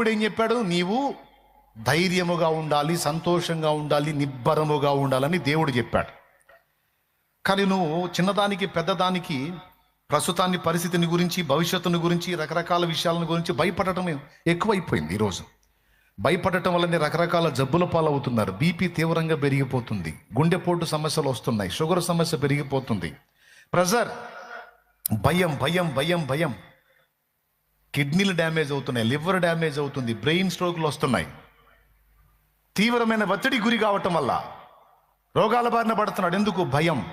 దేవుడు ఏం చెప్పాడు? నీవు ధైర్యముగా ఉండాలి సంతోషంగా ఉండాలి నిబ్బరముగా ఉండాలని దేవుడు చెప్పాడు. కానీ నువ్వు చిన్నదానికి పెద్దదానికి ప్రస్తుతాన్ని పరిస్థితిని గురించి భవిష్యత్తుని గురించి రకరకాల విషయాలను గురించి భయపడటం ఎక్కువైపోయింది ఈరోజు. భయపడటం వల్లనే రకరకాల జబ్బుల పాలవుతున్నారు. బీపీ తీవ్రంగా పెరిగిపోతుంది. గుండెపోటు సమస్యలు వస్తున్నాయి. షుగర్ సమస్య పెరిగిపోతుంది. ప్రెజర్ భయం భయం భయం భయం. కిడ్నీలు డ్యామేజ్ అవుతున్నాయి లివర్ డ్యామేజ్ అవుతుంది బ్రెయిన్ స్ట్రోక్లు వస్తున్నాయి. తీవ్రమైన ఒత్తిడి గురి కావటం వల్ల రోగాల బారిన పడుతున్నాడు. ఎందుకు? భయం.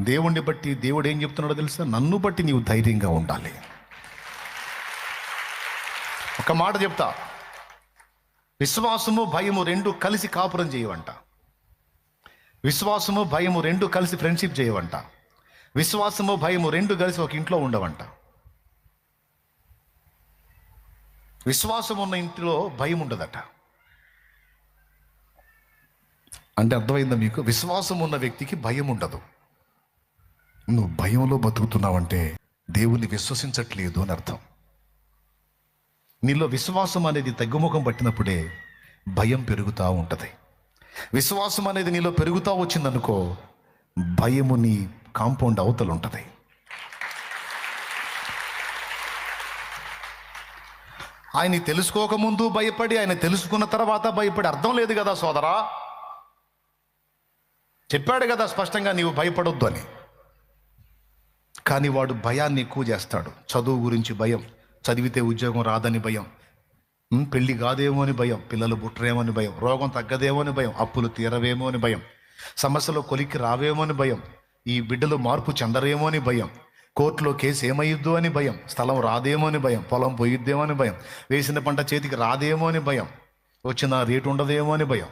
దేవుణ్ణి బట్టి దేవుడు ఏం చెప్తున్నాడో తెలుసా? నన్ను బట్టి నీవు ధైర్యంగా ఉండాలి. ఒక మాట చెప్తా. విశ్వాసము భయము రెండు కలిసి కాపురం చేయవంట. విశ్వాసము భయము రెండు కలిసి ఫ్రెండ్షిప్ చేయవంట. విశ్వాసము భయము రెండు కలిసి ఒక ఇంట్లో ఉండవంట. విశ్వాసం ఉన్న ఇంటిలో భయం ఉండదట అంటే అర్థమైందా మీకు? విశ్వాసం ఉన్న వ్యక్తికి భయం ఉండదు నువ్వు భయంలో బతుకుతున్నావంటే దేవుని విశ్వసించట్లేదు అని అర్థం. నీలో విశ్వాసం అనేది తగ్గుముఖం పట్టినప్పుడే భయం పెరుగుతూ ఉంటుంది. విశ్వాసం అనేది నీలో పెరుగుతూ వచ్చిందనుకో భయము నీ కాంపౌండ్ అవతలు ఉంటుంది ఆయన తెలుసుకోకముందు భయపడి ఆయన తెలుసుకున్న తర్వాత భయపడి అర్థం లేదు కదా సోదరా. చెప్పాడు కదా స్పష్టంగా నీవు భయపడొద్దు అని. కానీ వాడు భయాన్ని ఎక్కువ చేస్తాడు. చదువు గురించి భయం చదివితే ఉద్యోగం రాదని భయం పెళ్ళి కాదేమో అని భయం పిల్లలు పుట్టరేమో అని భయం రోగం తగ్గదేమో అని భయం అప్పులు తీరవేమో అని భయం సమస్యలు కొలిక్కి రావేమో అని భయం ఈ బిడ్డలు మార్పు చెందరేమో అని భయం కోర్టులో కేసు ఏమయ్యిద్దో అని భయం స్థలం రాదేమో అని భయం పొలం పోయిద్దేమో అని భయం వేసిన పంట చేతికి రాదేమో అని భయం వచ్చిన రేటు ఉండదేమో అని భయం.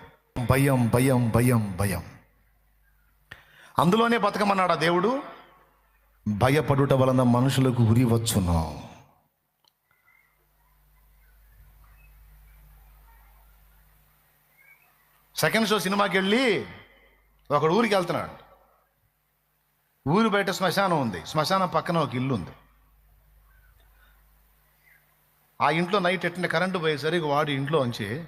భయం భయం భయం భయం. అందులోనే బతకమన్నాడా దేవుడు? భయపడుట వలన మనుషులకు ఉరి వచ్చును. సెకండ్ షో సినిమాకి వెళ్ళి ఒకడు ఊరికి వెళ్తున్నాడు. ఊరు బయట శ్మశానం ఉంది. శ్మశానం పక్కన ఒక ఇల్లు ఉంది. ఆ ఇంట్లో నైట్ ఎట్టిన కరెంటు పోయేసరికి వాడు ఇంట్లో ఉంచి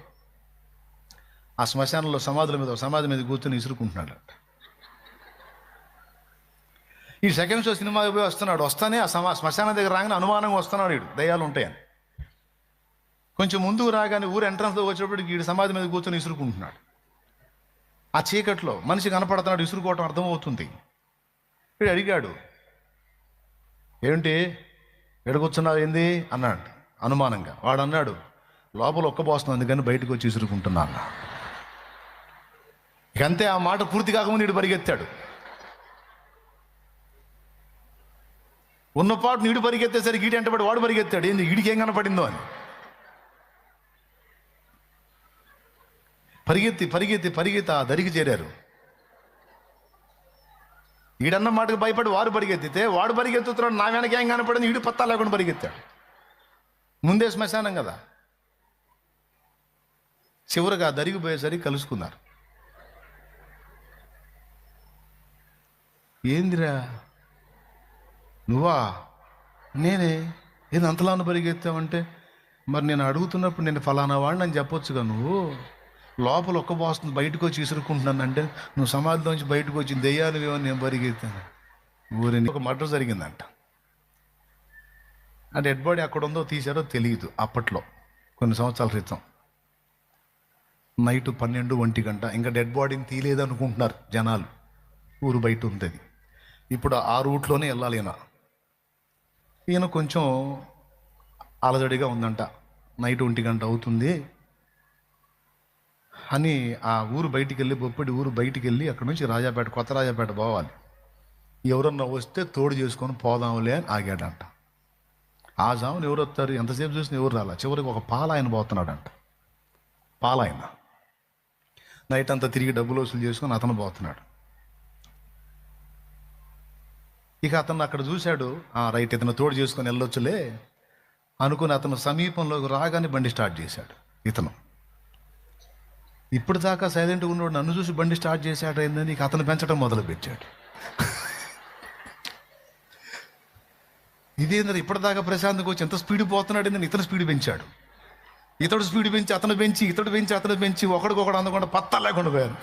ఆ శ్మశానంలో సమాధుల మీద సమాధి మీద కూర్చొని ఇసురుకుంటున్నాడు. ఈ సెకండ్ షో సినిమాకి పోయి వస్తున్నాడు. వస్తానే ఆ సమా శ్మశానం దగ్గర రాగానే అనుమానంగా వస్తున్నాడు వీడు దయ్యాలు ఉంటాయని. కొంచెం ముందుకు రాగానే ఊరు ఎంట్రన్స్లో వచ్చేటప్పటికి వీడు సమాధి మీద కూర్చొని ఇసురుకుంటున్నాడు. ఆ చీకట్లో మనిషి కనపడుతున్నాడు ఇసురుకోవటం అర్థమవుతుంది. వీడు అడిగాడు. ఏంటి ఎడగొచ్చున్నావు ఏంది? అన్నాడు అనుమానంగా. వాడు అన్నాడు లోపల ఒక్కబోస్తుంది అందుకని బయటకు వచ్చి విసురుకుంటున్నాను అంతే ఆ మాట పూర్తి కాకముందు వీడు పరిగెత్తాడు. ఉన్నపాటు నీడు పరిగెత్తేసరికి ఈడి ఎంటబడి వాడు పరిగెత్తాడు. ఏంది ఈడికి ఏం కనపడిందో అని. పరిగెత్తి పరిగెత్తి పరిగెత్తి ఆ దరికి చేరారు. ఈడన్న మాటకు భయపడి వారు పరిగెత్తితే వాడు పరిగెత్తుతున్నాడు నా వెనక ఏం కనపడింది ఈడు పత్తా లేకుండా పరిగెత్తాడు. ముందే శ్మశానం కదా. చివరిగా దరిగిపోయేసరికి కలుసుకున్నారు. ఏందిరా? నువ్వా? నేనే? ఏది అంతలాను పరిగెత్తావంటే? మరి నేను అడుగుతున్నప్పుడు నేను ఫలానా వాడిని అని చెప్పొచ్చుగా నువ్వు? లోపల ఒక్క పోస్తుంది బయటకు వచ్చి ఇసురుకుంటున్నానంటే నువ్వు సమాధిలోంచి బయటకు వచ్చి దెయ్యాలు నేను పరిగెత్తాను. ఊరిని ఒక మర్డర్ జరిగిందంట. ఆ డెడ్ బాడీ అక్కడ ఉందో తీశారో తెలియదు అప్పట్లో కొన్ని సంవత్సరాల క్రితం. నైట్ పన్నెండు ఒంటి గంట. ఇంకా డెడ్ బాడీని తీయలేదు అనుకుంటున్నారు జనాలు. ఊరు బయట ఉంది అది ఇప్పుడు ఆ రూట్లోనే వెళ్ళాలి ఈయన. ఈయన కొంచెం అలజడిగా ఉందంట. నైట్ ఒంటి గంట అవుతుంది. అని ఆ ఊరు బయటికి వెళ్ళి బొప్పిడి ఊరు బయటికి వెళ్ళి అక్కడ నుంచి రాజాపేట కొత్త రాజాపేట పోవాలి. ఎవరన్నా వస్తే తోడు చేసుకొని పోదాంలే అని ఆగాడంట. ఆ జామును ఎవరు వస్తారు? ఎంతసేపు చూసినా ఎవరు రాలా? చివరికి ఒక పాలాయన పోతున్నాడంట. పాలాయన. నైట్ అంతా తిరిగి డబ్బులు వసూలు చేసుకొని అతను పోతున్నాడు. ఇక అతను అక్కడ చూశాడు ఆ రైట్ ఇతను తోడు చేసుకొని వెళ్ళొచ్చులే అనుకుని అతను సమీపంలోకి రాగానే బండి స్టార్ట్ చేశాడు ఇతను. ఇప్పుడు దాకా సైలెంట్గా ఉన్నవాడు నన్ను చూసి బండి స్టార్ట్ చేశాడు ఏందని నీకు అతను పెంచడం మొదలు పెట్టాడు ఇదేంద్ర ఇప్పటిదాకా ప్రశాంత్కి వచ్చి ఎంత స్పీడ్ పోతున్నాడు ఏందని ఇతను స్పీడ్ పెంచాడు. ఇతడు స్పీడ్ పెంచి అతను పెంచి ఇతడు పెంచి అతను పెంచి ఒకడికొకడు అందకుండా పత్తా లేకుండా పోయారు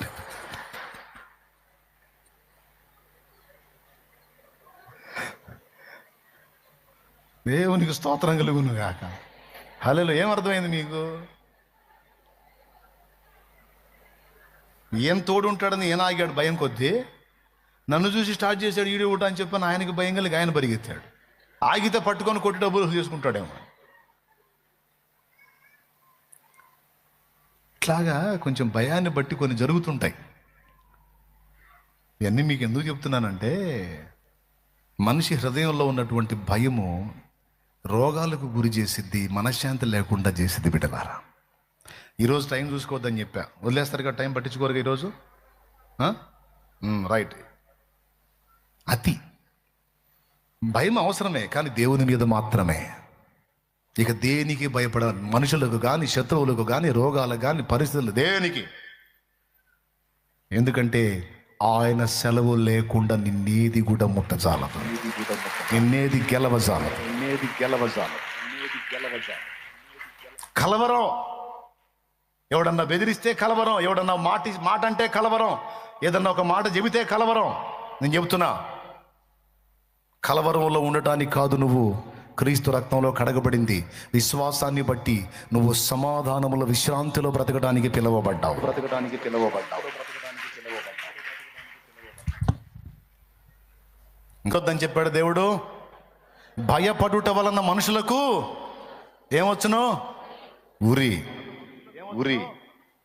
దేవునికి స్తోత్రం కలుగును కాక హలో ఏమర్థమైంది మీకు? ఏం తోడు ఉంటాడని ఆగాడు భయం కొద్దీ? నన్ను చూసి స్టార్ట్ చేశాడు ఈడు ఊట అని చెప్పని ఆయనకి భయం కలిగి ఆయన పరిగెత్తాడు. ఆగితే పట్టుకొని కొట్టి డబ్బులు చేసుకుంటాడేమో ఇట్లాగా కొంచెం భయాన్ని బట్టి కొన్ని జరుగుతుంటాయి. ఇవన్నీ మీకు ఎందుకు చెప్తున్నానంటే మనిషి హృదయంలో ఉన్నటువంటి భయము రోగాలకు గురి చేసిద్ది మనశ్శాంతి లేకుండా చేసిద్ది బిడ్డలారా. ఈరోజు టైం చూసుకోవద్దని చెప్పా. వదిలేస్తారు కదా టైం పట్టించుకోరుగా ఈరోజు రైట్ అతి. భయం అవసరమే కానీ దేవుని మీద మాత్రమే. ఇక దేనికి భయపడ మనుషులకు కానీ శత్రువులకు కానీ రోగాలకు కానీ పరిస్థితులు దేనికి? ఎందుకంటే ఆయన సెలవు లేకుండా నిన్నేది కూడా ముట్టజాలదు నిన్నేది గెలవజాలదు నిన్నేది గెలవజాలదు కలవరం. ఎవడన్నా బెదిరిస్తే కలవరం ఎవడన్నా మాట మాట అంటే కలవరం ఏదన్నా ఒక మాట చెబితే కలవరం. నేను చెబుతున్నా కలవరంలో ఉండటానికి కాదు నువ్వు. క్రీస్తు రక్తంలో కడగబడింది. విశ్వాసాన్ని బట్టి నువ్వు సమాధానముల విశ్రాంతిలో బ్రతకడానికి పిలువబడ్డావు. బ్రతకడానికి పిలువబడ్డావు. ఇంకొద్దని చెప్పాడు దేవుడు భయపడుట వలన మనుషులకు ఏమొచ్చును? ఉరి. ఉరి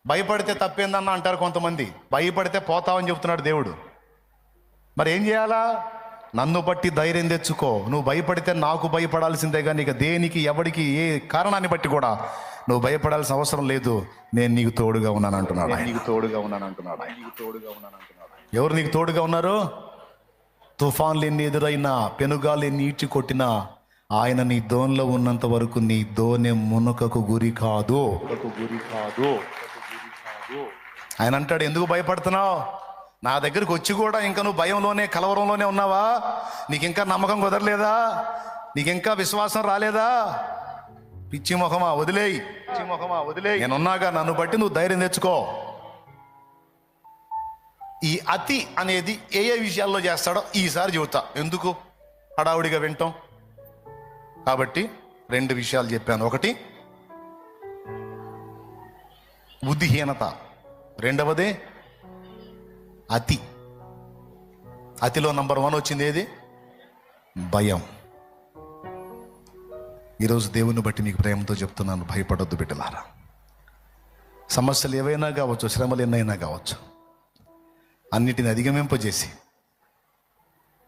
భయపడితే తప్పేందన్న అంటారు కొంతమంది భయపడితే పోతావని చెప్తున్నాడు దేవుడు మరి ఏం చేయాలా నన్ను బట్టి ధైర్యం తెచ్చుకో నువ్వు భయపడితే నాకు భయపడాల్సిందే కానీ ఇక దేనికి ఎవడికి ఏ కారణాన్ని బట్టి కూడా నువ్వు భయపడాల్సిన అవసరం లేదు నేను నీకు తోడుగా ఉన్నాను అంటున్నాడు. నీకు తోడుగా ఉన్నాను అంటున్నాడు. నీకు తోడుగా ఉన్నాను అంటున్నాడు. ఎవరు నీకు తోడుగా ఉన్నారు తుఫాన్లు ఎన్ని ఎదురైనా పెనుగాలు ఎన్ని ఈడ్చి కొట్టినా ఆయన నీ దోన్లో ఉన్నంత వరకు నీ దోనె మునకకు గురి కాదు. గురి కాదు. ఆయన అంటాడు ఎందుకు భయపడుతున్నావు? నా దగ్గరికి వచ్చి కూడా ఇంకా నువ్వు భయంలోనే కలవరంలోనే ఉన్నావా? నీకు ఇంకా నమ్మకం కుదరలేదా? నీకు ఇంకా విశ్వాసం రాలేదా? పిచ్చి మొహమా వదిలేయి. పిచ్చి మొహమా వదిలే నేనున్నాగా నన్ను బట్టి నువ్వు ధైర్యం తెచ్చుకో. ఈ అతి అనేది ఏ ఏ విషయాల్లో చేస్తాడో ఈసారి చెబుతా ఎందుకు? హడావుడిగా వింటాం. కాబట్టి రెండు విషయాలు చెప్పాను. ఒకటి బుద్ధిహీనత రెండవదే అతి. అతిలో నంబర్ వన్ వచ్చింది ఏది? భయం. ఈరోజు దేవుని బట్టి నీకు ప్రేమతో చెప్తున్నాను భయపడొద్దు బిడ్డలారా. సమస్యలు ఏవైనా కావచ్చు శ్రమలు ఎన్నైనా కావచ్చు అన్నిటిని అధిగమింపజేసి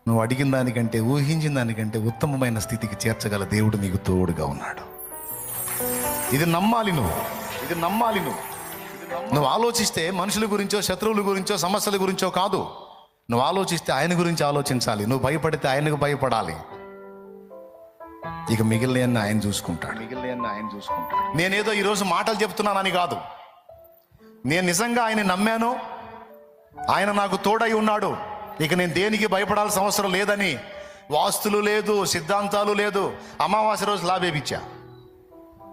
నువ్వు అడిగిన దానికంటే ఊహించిన దానికంటే ఉత్తమమైన స్థితికి చేర్చగల దేవుడు నీకు తోడుగా ఉన్నాడు. ఇది నమ్మాలి నువ్వు. ఇది నమ్మాలి నువ్వు. నువ్వు ఆలోచిస్తే మనుషుల గురించో శత్రువుల గురించో సమస్యల గురించో కాదు. నువ్వు ఆలోచిస్తే ఆయన గురించి ఆలోచించాలి. నువ్వు భయపడితే ఆయనకు భయపడాలి. ఇక మిగిలిన ఆయన చూసుకుంటాడు. మిగిలిన ఆయన చూసుకుంటాడు. నేనేదో ఈరోజు మాటలు చెప్తున్నానని కాదు. నేను నిజంగా ఆయన నమ్మాను. ఆయన నాకు తోడై ఉన్నాడు. ఇక నేను దేనికి భయపడాల్సిన అవసరం లేదని వాస్తులు లేదు సిద్ధాంతాలు లేదు. అమావాస్య రోజు స్లాబ్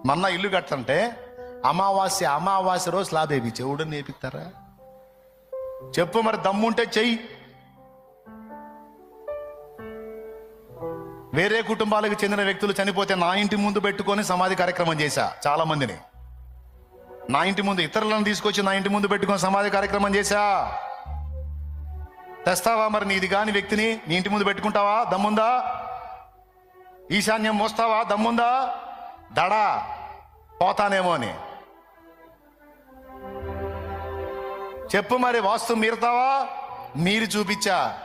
మొన్న ఇల్లు కట్టంటే అమావాస్య అమావాస్య రోజు స్లాబ్ వేయించా ఎవడు నేపిస్తారా చెప్పు మరి దమ్ముంటే చెయ్యి. వేరే కుటుంబాలకు చెందిన వ్యక్తులు చనిపోతే నా ఇంటి ముందు పెట్టుకొని సమాధి కార్యక్రమం చేశా చాలా మందిని. నా ఇంటి ముందు ఇతరులను తీసుకొచ్చి నా ఇంటి ముందు పెట్టుకొని సమాధి కార్యక్రమం చేశా. తెస్తావా మరి నీది కాని వ్యక్తిని నీ ఇంటి ముందు పెట్టుకుంటావా? దమ్ముందా? ఈశాన్యం మోస్తావా? దమ్ముందా? దడా పోతానేమో అని. చెప్పు మరి వాస్తు మీరుతావా? మీరు చూపించా.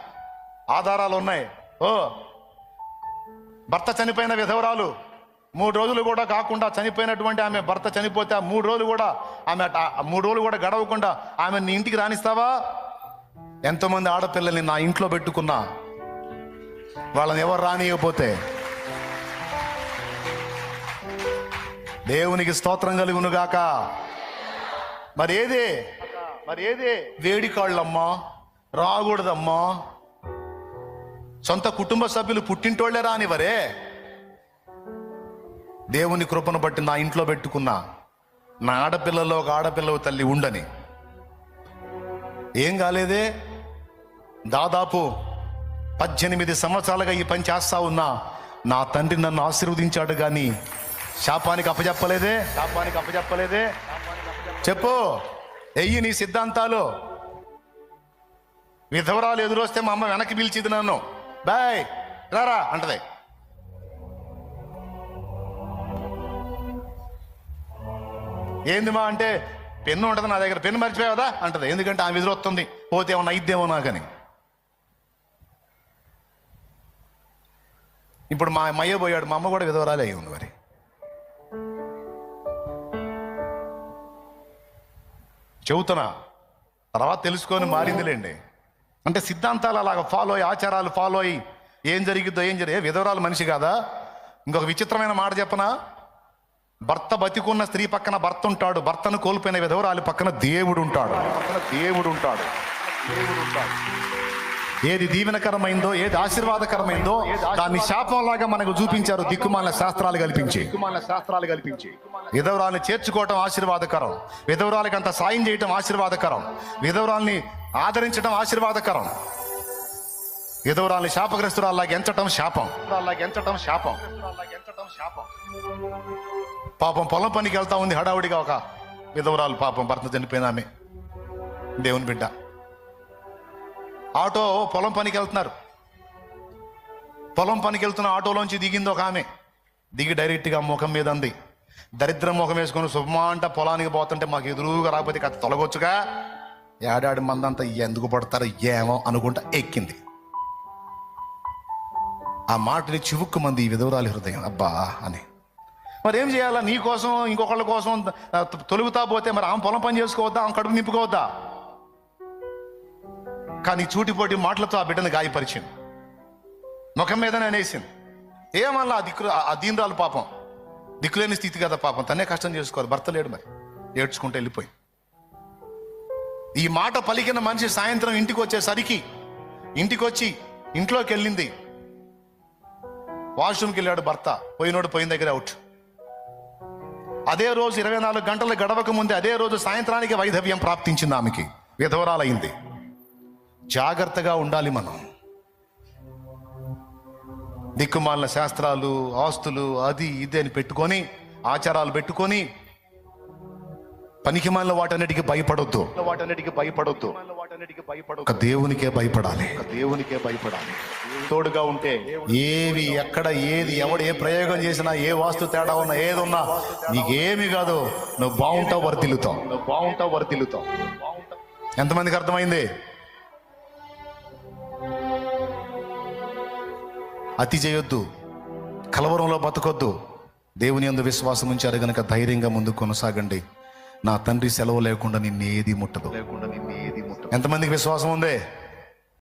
ఆధారాలు ఉన్నాయి. ఓ భర్త చనిపోయిన విధవరాలు. మూడు రోజులు కూడా కాకుండా చనిపోయినటువంటి ఆమె భర్త చనిపోతే ఆ మూడు రోజులు కూడా ఆమె మూడు రోజులు కూడా గడవకుండా ఆమె నీ ఇంటికి రాణిస్తావా ఎంతోమంది ఆడపిల్లల్ని నా ఇంట్లో పెట్టుకున్నా వాళ్ళని ఎవరు రానియకపోతే దేవునికి స్తోత్రం కలుగునుగాక. మరి ఏది? మరి ఏది? వేడి కాళ్ళమ్మా రాకూడదమ్మా. సొంత కుటుంబ సభ్యులు పుట్టింటోళ్ళే రానివరే దేవుని కృపను బట్టి నా ఇంట్లో పెట్టుకున్నా. నా ఆడపిల్లలో ఒక ఆడపిల్ల తల్లి ఉండని. ఏం కాలేదే? దాదాపు పద్దెనిమిది సంవత్సరాలుగా ఈ పని చేస్తా ఉన్నా నా తండ్రి నన్ను ఆశీర్వదించాడు కానీ శాపానికి అప్పచెప్పలేదే శాపానికి అప్పచెప్పలేదే చెప్పు ఎయ్యి నీ సిద్ధాంతాలు. విధవరాలు ఎదురొస్తే మా అమ్మ వెనక్కి పిలిచింది నన్ను. బాయ్ రారా అంటది. ఏంది మా అంటే పెన్ను ఉంటుంది నా దగ్గర పెన్ను మర్చిపోయావదా? అంటది. ఎందుకంటే ఆమె ఎదురొస్తుంది పోతే ఏమన్నా అయిద్దేమో నాకని ఇప్పుడు మా అమ్మయ్య పోయాడు మా అమ్మ కూడా విధవరాలే అయి ఉంది మరి. చెబుతున్నా తర్వాత తెలుసుకొని మారిందిలేండి. అంటే సిద్ధాంతాలు అలాగ ఫాలో అయ్యి ఆచారాలు ఫాలో అయ్యి ఏం జరిగిద్దో ఏం జరిగే విధవరాలు మనిషి కాదా? ఇంకొక విచిత్రమైన మాట చెప్పనా? భర్త బతికున్న స్త్రీ పక్కన భర్త ఉంటాడు భర్తను కోల్పోయిన విధవరాలు పక్కన దేవుడు ఉంటాడు. పక్కన దేవుడు ఉంటాడు. దేవుడు ఉంటాడు. ఏది దీవెనకరమైందో ఏది ఆశీర్వాదకరమైందో దాన్ని శాపంలాగా మనకు చూపించారు దిక్కుమాల శాస్త్రాలు కల్పించి. దిక్కుమాలిన శాస్త్రాలు కల్పించి. విధవరాల్ని చేర్చుకోవటం ఆశీర్వాదకరం. విధవరాలకి అంత సాయం చేయటం ఆశీర్వాదకరం. విధవరాల్ని ఆదరించడం ఆశీర్వాదకరం. విధవరాల్ని శాపగ్రస్తురాల్లాగా ఎంచటం శాపం. అలాగే ఎంచటం శాపం. శాపం పాపం పొలం పనికి వెళ్తా ఉంది హడావుడిగా ఒక విధవరాలు పాపం భర్త చనిపోయిన ఆమె. దేవుని బిడ్డ. ఆటో పొలం పనికి వెళ్తున్నారు. పొలం పనికి వెళ్తున్న ఆటోలోంచి దిగింది ఒక ఆమె. దిగి డైరెక్ట్గా ముఖం మీద అంది. దరిద్రం ముఖం వేసుకొని శుభమా పొలానికి పోతుంటే మాకు ఎదురుగా రాకపోతే కథ తొలగొచ్చుగా? ఏడాడి మందంతా ఎందుకు పడతారు ఏమో అనుకుంటా ఎక్కింది. ఆ మాటని చివుక్కు మంది ఈ విధవరాలి హృదయం. అబ్బా అని. మరి ఏం చేయాలా? నీ కోసం ఇంకొకళ్ళ కోసం తొలుగుతా పోతే మరి ఆమె పొలం పని చేసుకోవద్దా? ఆమె కడుపు నింపుకోవద్దా? కానీ చూటిపోటి మాటలతో ఆ బిడ్డను గాయపరిచింది. ముఖం మీదనే నేనేసింది. ఏమల్లా ఆ దిక్కు ఆ దీనరాలు పాపం. దిక్కులేని స్థితి కదా పాపం. తనే కష్టం చేసుకోవాలి. భర్త లేడు మరి. ఏడ్చుకుంటూ వెళ్ళిపోయి ఈ మాట పలికిన మనిషి సాయంత్రం ఇంటికి వచ్చేసరికి ఇంటికి వచ్చి ఇంట్లోకి వెళ్ళింది. వాష్రూమ్కి వెళ్ళాడు భర్త. పోయినోడు పోయిన దగ్గర అవుట్. అదే రోజు ఇరవై నాలుగు గంటలు గడవక ముందే అదే రోజు సాయంత్రానికి వైధవ్యం ప్రాప్తించింది ఆమెకి. విధవరాలైంది. జాగ్రత్తగా ఉండాలి మనం. దిక్కుమాలిన శాస్త్రాలు ఆస్తులు అది ఇది అని పెట్టుకొని ఆచారాలు పెట్టుకొని వాటన్నిటికీ భయపడొద్దు వాటన్నిటికి భయపడొద్దు. వాటన్నిటికి భయపడొద్దు ఒక దేవునికే భయపడాలి. దేవునికే భయపడాలి తోడుగా ఉంటే ఏవి ఎక్కడ ఏది ఎవడు ఏ ప్రయోగం చేసినా ఏ వాస్తు తేడా ఉన్నా ఏది ఉన్నా నీకేమి కాదు నువ్వు బాగుంటావు వర్తిల్లుతావు నువ్వు బాగుంటావు వరదిల్లుతావు ఎంతమందికి అర్థమైంది? అతి చేయొద్దు కలవరంలో బతకొద్దు. దేవుని యందు విశ్వాసం ఉంచారు గనక ధైర్యంగా ముందుకు కొనసాగండి. నా తండ్రి సెలవు లేకుండా నిన్ను ఏది ముట్టదు. లేకుండా నిన్ను ఏది ముట్టదు. ఎంతమందికి విశ్వాసం ఉంది?